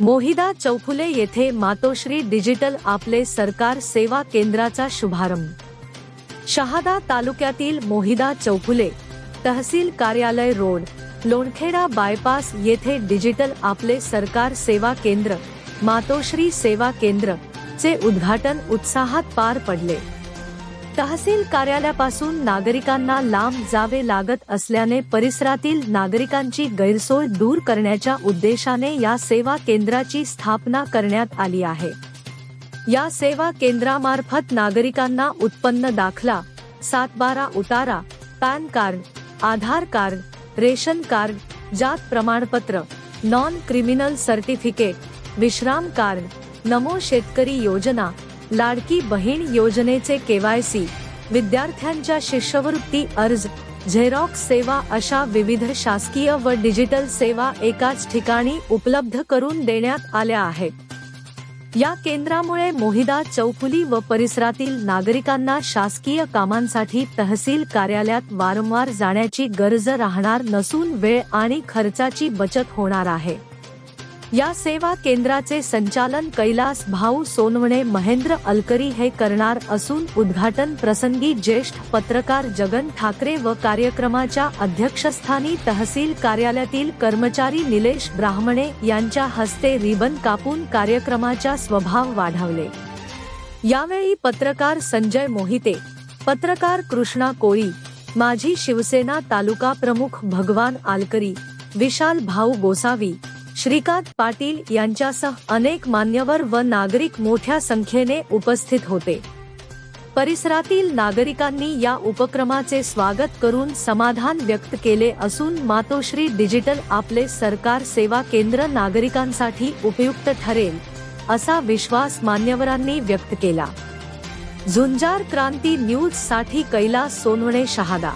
मोहिदा चौफुले येथे मातोश्री डिजिटल आपले सरकार सेवा केंद्राचा शुभारंभ. शहादा तालुक्यातील मोहिदा चौफुले तहसील कार्यालय रोड लोणखेडा बायपास येथे डिजिटल आपले सरकार सेवा केंद्र मातोश्री सेवा केंद्र चे उद्घाटन उत्साहात पार पडले. तहसील कार्यालयापासून नागरिकांना लांब जावे लागत असल्याने परिसरातील नागरिकांची गैरसोय दूर करण्याच्या उद्देशाने या सेवा केंद्राची स्थापना करण्यात आली आहे. या सेवा केंद्रामार्फत नागरिकांना उत्पन्न दाखला सातबारा उतारा PAN card Aadhaar card ration card जात प्रमाणपत्र नॉन क्रिमिनल सर्टिफिकेट विश्राम कार्ड नमो शेतकरी योजना लाडकी बहीण योजनेचे केवायसी विद्यार्थ्यांच्या शिष्यवृत्ती अर्ज झेरॉक्स सेवा अशा विविध शासकीय व डिजिटल सेवा एकाच ठिकाणी उपलब्ध करून देण्यात आल्या आहेत. या केंद्रामुळे मोहिदा चौफुली व परिसरातील नागरिकांना शासकीय कामांसाठी तहसील कार्यालयात वारंवार जाण्याची गरज राहणार नसून वेळ आणि खर्चाची बचत होणार आहे. या सेवा केंद्राचे संचालन कैलास भाऊ सोनवणे महेंद्र अलकरी हे करणार असून उद्घाटन प्रसंगी ज्येष्ठ पत्रकार जगन ठाकरे व कार्यक्रमाच्या अध्यक्षस्थानी तहसील कार्यालयातील कर्मचारी निलेश ब्राह्मणे यांच्या हस्ते रिबन कापून कार्यक्रमाचा स्वभाव वाढवले. यावेळी पत्रकार संजय मोहिते पत्रकार कृष्णा कोळी माजी शिवसेना तालुका प्रमुख भगवान आलकरी विशाल भाऊ गोसावी श्रीकांत पाटील यांच्यासह अनेक मान्यवर व नागरिक मोठ्या संख्येने उपस्थित होते. परिसरातील नागरिकांनी या उपक्रमाचे स्वागत करून समाधान व्यक्त केले असून मातोश्री डिजिटल आपले सरकार सेवा केंद्र नागरिकांसाठी उपयुक्त ठरेल असा विश्वास मान्यवरांनी व्यक्त केला. झुंजार क्रांती न्यूजसाठी कैलास सोनवणे शहादा